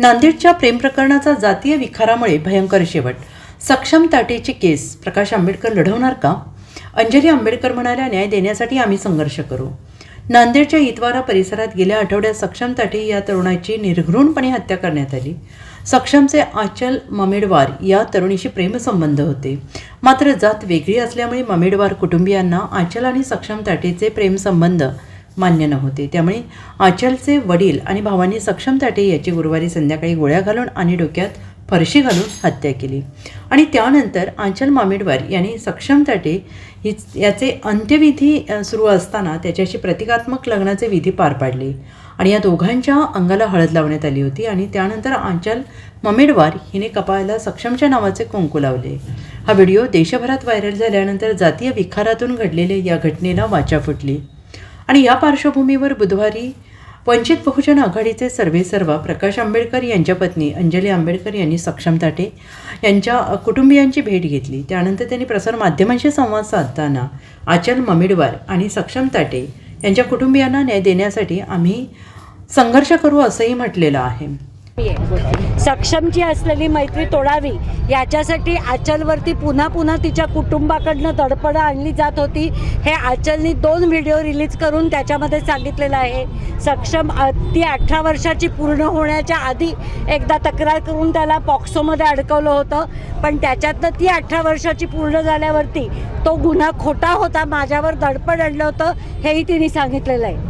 नांदेडच्या प्रेम प्रकरणाचा जातीय विखारामुळे भयंकर शेवट. सक्षम ताटेची केस. प्रकाश आंबेडकर लढवणार का? अंजली आंबेडकर म्हणाल्या न्याय देण्यासाठी आम्ही संघर्ष करू. नांदेडच्या इतवारा परिसरात गेल्या आठवड्यात सक्षम ताटे या तरुणाची निर्घृणपणे हत्या करण्यात आली. सक्षमचे आचल ममेडवार या तरुणीशी प्रेमसंबंध होते. मात्र जात वेगळी असल्यामुळे ममेडवार कुटुंबियांना आचल आणि सक्षम ताटेचे प्रेमसंबंध मान्य नव्हते. त्यामुळे आचलचे वडील आणि भावांनी सक्षम ताटे याची गुरुवारी संध्याकाळी गोळ्या घालून आणि डोक्यात फरशी घालून हत्या केली. आणि त्यानंतर आंचल मामेडवार यांनी सक्षम ताटे ही याचे अंत्यविधी सुरू असताना त्याच्याशी प्रतिकात्मक लग्नाचे विधी पार पाडले. आणि या दोघांच्या अंगाला हळद लावण्यात आली होती आणि त्यानंतर आंचल ममेडवार हिने कपाळाला सक्षमच्या नावाचे कुंकू लावले. हा व्हिडिओ देशभरात व्हायरल झाल्यानंतर जातीय विखारातून घडलेल्या या घटनेला वाचा फुटली. आणि या पार्श्वभूमीवर बुधवारी वंचित बहुजन आघाडीचे सर्वेसर्वा प्रकाश आंबेडकर यांच्या पत्नी अंजली आंबेडकर यांनी सक्षम ताटे यांच्या कुटुंबियांची भेट घेतली. त्यानंतर त्यांनी प्रसारमाध्यमांशी संवाद साधताना आचल ममिडवार आणि सक्षम ताटे यांच्या कुटुंबियांना न्याय देण्यासाठी आम्ही संघर्ष करू असंही म्हटलेलं आहे. सक्षमची असलेली मैत्री तोडावी याच्यासाठी आचलवरती पुन्हा पुन्हा तिच्या कुटुंबाकडनं दडपडं आणली जात होती. हे आचलनी दोन व्हिडिओ रिलीज करून त्याच्यामध्ये सांगितलेलं आहे. सक्षम ती अठरा वर्षाची पूर्ण होण्याच्या आधी एकदा तक्रार करून त्याला पॉक्सोमध्ये अडकवलं होतं. पण त्याच्यातनं ती अठरा वर्षाची पूर्ण झाल्यावरती तो गुन्हा खोटा होता माझ्यावर दडपड आणलं होतं हेही तिने सांगितलेलं आहे.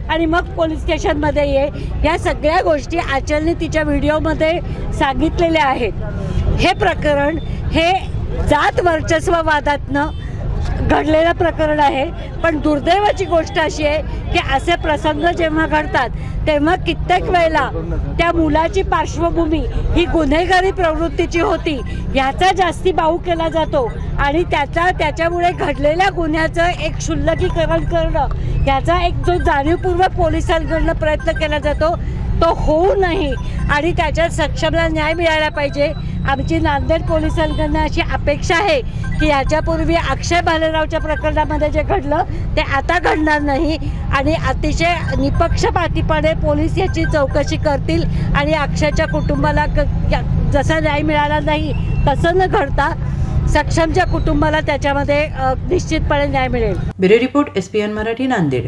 आणि मग पोलीस स्टेशनमध्ये ये. ह्या सगळ्या गोष्टी आचलने तिच्या व्हिडिओमध्ये सांगितलेल्या आहेत. हे प्रकरण हे जात वर्चस्ववादातनं घडलेलं प्रकरण आहे. पण दुर्दैवाची गोष्ट अशी आहे की असे प्रसंग जेव्हा घडतात तेव्हा कित्येक वेळेला त्या मुलाची पार्श्वभूमी ही गुन्हेगारी प्रवृत्तीची होती. ह्याचा जास्ती बाऊ केला जातो आणि त्याचा त्याच्यामुळे घडलेल्या गुन्ह्याचं एक क्षुल्लकीकरण करणं याचा एक जो जाणीवपूर्वक पोलिसांकडनं प्रयत्न केला जातो तो होऊ नये आणि त्याच्यात सक्षमला न्याय मिळायला पाहिजे. आमची नांदेड पोलिसांकडनं अशी अपेक्षा आहे की याच्यापूर्वी अक्षय भालेरावच्या प्रकरणामध्ये जे घडलं ते आता घडणार नाही. आणि अतिशय निपक्षपातीपणे पोलीस याची चौकशी करतील आणि अक्षयच्या कुटुंबाला जसा न्याय मिळाला नाही तसं न घडता सक्षमच्या कुटुंबाला त्याच्यामध्ये निश्चितपणे न्याय मिळेल. Bureau report S P N Marathi Nanded.